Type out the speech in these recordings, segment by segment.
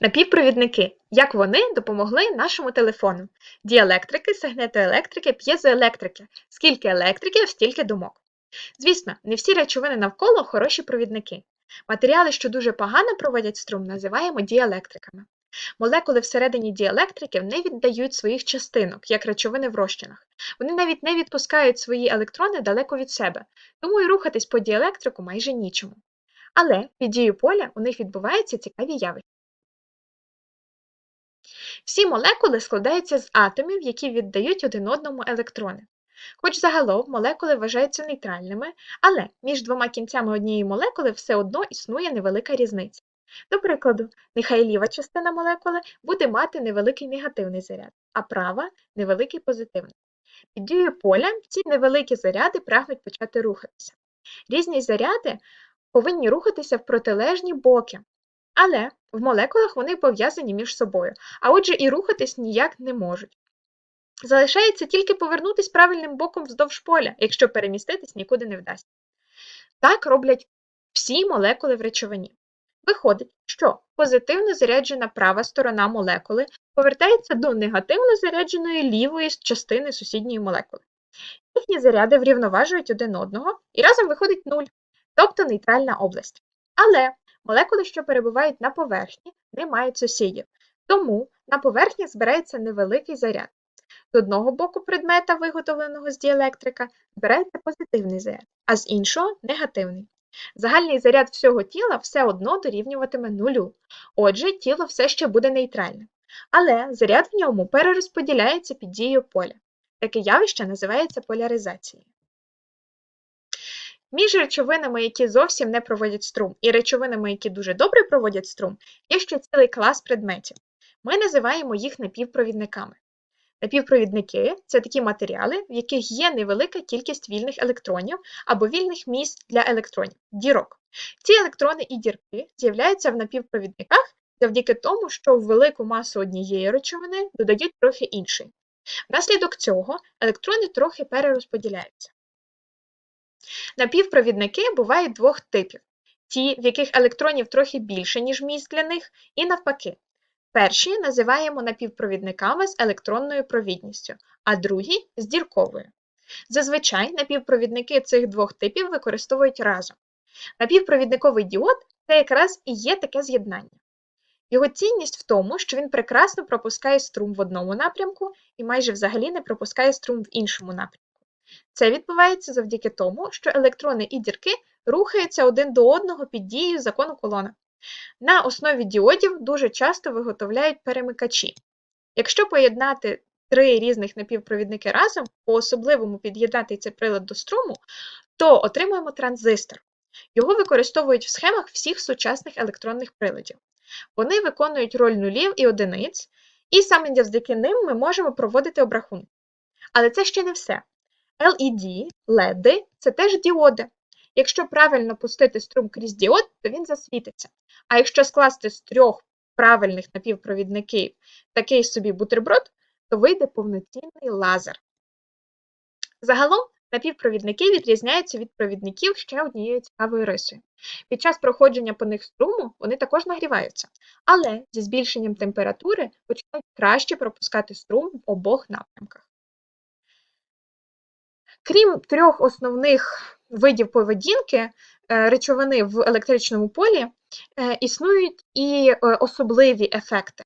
Напівпровідники. Як вони допомогли нашому телефону? Діелектрики, сегнетоелектрики, п'єзоелектрики. Скільки електриків, стільки думок. Звісно, не всі речовини навколо хороші провідники. Матеріали, що дуже погано проводять струм, називаємо діелектриками. Молекули всередині діелектриків не віддають своїх частинок, як речовини в розчинах. Вони навіть не відпускають свої електрони далеко від себе, тому і рухатись по діелектрику майже нічому. Але під дією поля у них відбуваються цікаві явища. Всі молекули складаються з атомів, які віддають один одному електрони. Хоч загалом молекули вважаються нейтральними, але між двома кінцями однієї молекули все одно існує невелика різниця. До прикладу, нехай ліва частина молекули буде мати невеликий негативний заряд, а права невеликий позитивний. Під дією поля ці невеликі заряди прагнуть почати рухатися. Різні заряди повинні рухатися в протилежні боки, але в молекулах вони пов'язані між собою, а отже і рухатись ніяк не можуть. Залишається тільки повернутися правильним боком вздовж поля, якщо переміститись нікуди не вдасться. Так роблять всі молекули в речовині. Виходить, що позитивно заряджена права сторона молекули повертається до негативно зарядженої лівої частини сусідньої молекули. Їхні заряди врівноважують один одного і разом виходить нуль, тобто нейтральна область. Але молекули, що перебувають на поверхні, не мають сусідів, тому на поверхні збирається невеликий заряд. З одного боку предмета, виготовленого з діелектрика, збирається позитивний заряд, а з іншого негативний. Загальний заряд всього тіла все одно дорівнюватиме нулю, отже, тіло все ще буде нейтральним. Але заряд в ньому перерозподіляється під дією поля. Таке явище називається поляризацією. Між речовинами, які зовсім не проводять струм, і речовинами, які дуже добре проводять струм, є ще цілий клас предметів. Ми називаємо їх напівпровідниками. Напівпровідники це такі матеріали, в яких є невелика кількість вільних електронів або вільних місць для електронів дірок. Ці електрони і дірки з'являються в напівпровідниках завдяки тому, що в велику масу однієї речовини додають трохи іншої. Внаслідок цього електрони трохи перерозподіляються. Напівпровідники бувають двох типів: ті, в яких електронів трохи більше, ніж місць для них, і навпаки. Перші називаємо напівпровідниками з електронною провідністю, а другі з дірковою. Зазвичай напівпровідники цих двох типів використовують разом. Напівпровідниковий діод це якраз і є таке з'єднання. Його цінність в тому, що він прекрасно пропускає струм в одному напрямку і майже взагалі не пропускає струм в іншому напрямку. Це відбувається завдяки тому, що електрони і дірки рухаються один до одного під дією закону колона. На основі діодів дуже часто виготовляють перемикачі. Якщо поєднати три різних напівпровідники разом, по-особливому під'єднати цей прилад до струму, то отримуємо транзистор. Його використовують в схемах всіх сучасних електронних приладів. Вони виконують роль нулів і одиниць, і саме завдяки ним ми можемо проводити обрахунки. Але це ще не все. LED, LED це теж діоди. Якщо правильно пустити струм крізь діод, то він засвітиться. А якщо скласти з трьох правильних напівпровідників такий собі бутерброд, то вийде повноцінний лазер. Загалом напівпровідники відрізняються від провідників ще однією цікавою рисою. Під час проходження по них струму вони також нагріваються, але зі збільшенням температури починають краще пропускати струм в обох напрямках. Крім трьох основних видів поведінки е, речовини в електричному полі, е, існують і е, особливі ефекти.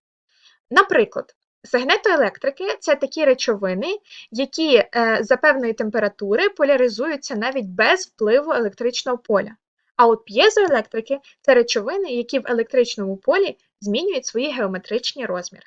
Наприклад, сегнетоелектрики це такі речовини, які за певної температури поляризуються навіть без впливу електричного поля. А от п'єзоелектрики це речовини, які в електричному полі змінюють свої геометричні розміри.